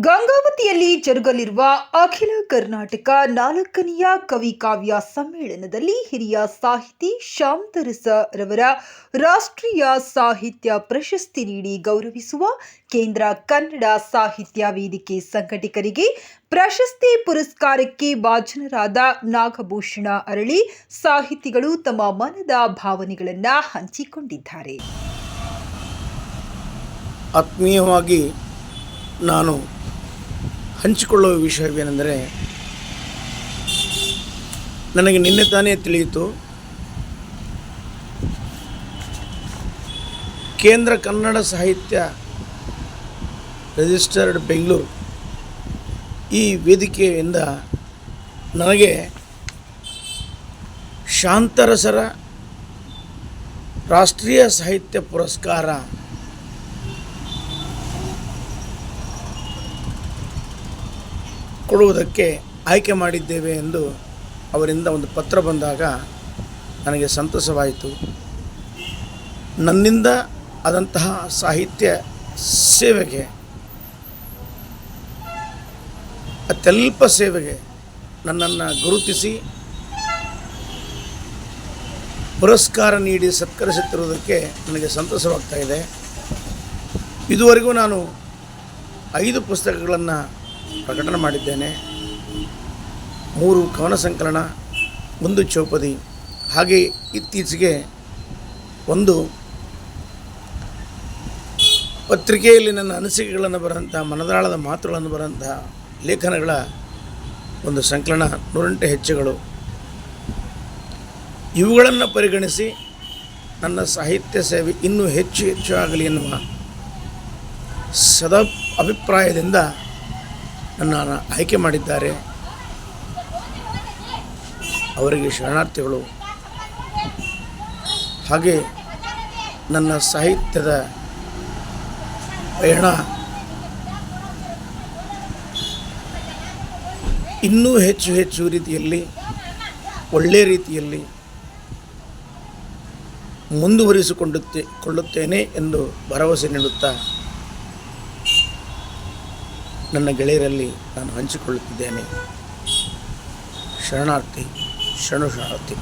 ಜರುಗಲಿರುವ ಅಖಿಲ ಕರ್ನಾಟಕ ನಾಲ್ಕನೆಯ ಕವಿ ಕಾವ್ಯ ಸಮ್ಮೇಳನದಲ್ಲಿ ಹಿರಿಯ ಸಾಹಿತಿ ಶಾಂತರಸ ರವರ ರಾಷ್ಟ್ರೀಯ ಸಾಹಿತ್ಯ ಪ್ರಶಸ್ತಿ ನೀಡಿ ಗೌರವಿಸುವ ಕೇಂದ್ರ ಕನ್ನಡ ಸಾಹಿತ್ಯ ವೇದಿಕೆ ಸಂಘಟಕರಿಗೆ ಪ್ರಶಸ್ತಿ ಪುರಸ್ಕಾರಕ್ಕೆ ಭಾಜನರಾದ ನಾಗಭೂಷಣ ಅರಳಿ ಸಾಹಿತಿಗಳು ತಮ್ಮ ಮನದ ಭಾವನೆಗಳನ್ನು ಹಂಚಿಕೊಂಡಿದ್ದಾರೆ. ಆತ್ಮೀಯವಾಗಿ ನಾನು ಹಂಚಿಕೊಳ್ಳುವ ವಿಷಯವೇನೆಂದರೆ, ನನಗೆ ನಿನ್ನೆ ತಾನೇ ತಿಳಿಯಿತು, ಕೇಂದ್ರ ಕನ್ನಡ ಸಾಹಿತ್ಯ ರಿಜಿಸ್ಟರ್ಡ್ ಬೆಂಗಳೂರು ಈ ವೇದಿಕೆಯಿಂದ ನನಗೆ ಶಾಂತರಸರ ರಾಷ್ಟ್ರೀಯ ಸಾಹಿತ್ಯ ಪುರಸ್ಕಾರ ಕೊಡುವುದಕ್ಕೆ ಆಯ್ಕೆ ಮಾಡಿದ್ದೇವೆ ಎಂದು ಅವರಿಂದ ಒಂದು ಪತ್ರ ಬಂದಾಗ ನನಗೆ ಸಂತಸವಾಯಿತು. ನನ್ನಿಂದ ಆದಂತಹ ಸಾಹಿತ್ಯ ಸೇವೆಗೆ, ಅತ್ಯಲ್ಪ ಸೇವೆಗೆ ನನ್ನನ್ನು ಗುರುತಿಸಿ ಪುರಸ್ಕಾರ ನೀಡಿ ಸತ್ಕರಿಸುತ್ತಿರುವುದಕ್ಕೆ ನನಗೆ ಸಂತಸವಾಗ್ತಾ ಇದೆ. ಇದುವರೆಗೂ ನಾನು ಐದು ಪುಸ್ತಕಗಳನ್ನು ಪ್ರಕಟಣೆ ಮಾಡಿದ್ದೇನೆ. ಮೂರು ಕವನ ಸಂಕಲನ, ಒಂದು ಚೌಪದಿ. ಹಾಗೆ ಇತ್ತೀಚೆಗೆ ಒಂದು ಪತ್ರಿಕೆಯಲ್ಲಿ ನನ್ನ ಅನಿಸಿಕೆಗಳನ್ನು ಬರೆದಂಥ, ಮನದಾಳದ ಮಾತುಗಳನ್ನು ಬರೋಂಥ ಲೇಖನಗಳ ಒಂದು ಸಂಕಲನ, ನೂರೆಂಟು ಹೆಚ್ಚುಗಳು ಇವುಗಳನ್ನು ಪರಿಗಣಿಸಿ ನನ್ನ ಸಾಹಿತ್ಯ ಸೇವೆ ಇನ್ನೂ ಹೆಚ್ಚು ಹೆಚ್ಚು ಆಗಲಿ ಎನ್ನುವ ಸದಾ ಅಭಿಪ್ರಾಯದಿಂದ ನನ್ನನ್ನು ಆಯ್ಕೆ ಮಾಡಿದ್ದಾರೆ. ಅವರಿಗೆ ಶರಣಾರ್ಥಿಗಳು. ಹಾಗೆ ನನ್ನ ಸಾಹಿತ್ಯದ ಪಯಣ ಇನ್ನೂ ಹೆಚ್ಚು ಹೆಚ್ಚು ರೀತಿಯಲ್ಲಿ ಒಳ್ಳೆಯ ರೀತಿಯಲ್ಲಿ ಮುಂದುವರಿಸಿಕೊಂಡುತ್ತೆ ಕೊಳ್ಳುತ್ತೇನೆ ಎಂದು ಭರವಸೆ ನೀಡುತ್ತಾ ನನ್ನ ಗೆಳೆಯರಲ್ಲಿ ನಾನು ಹಂಚಿಕೊಳ್ಳುತ್ತಿದ್ದೇನೆ. ಶರಣಾರ್ಥಿ ಶರಣು ಶರಣಾರ್ಥಿ.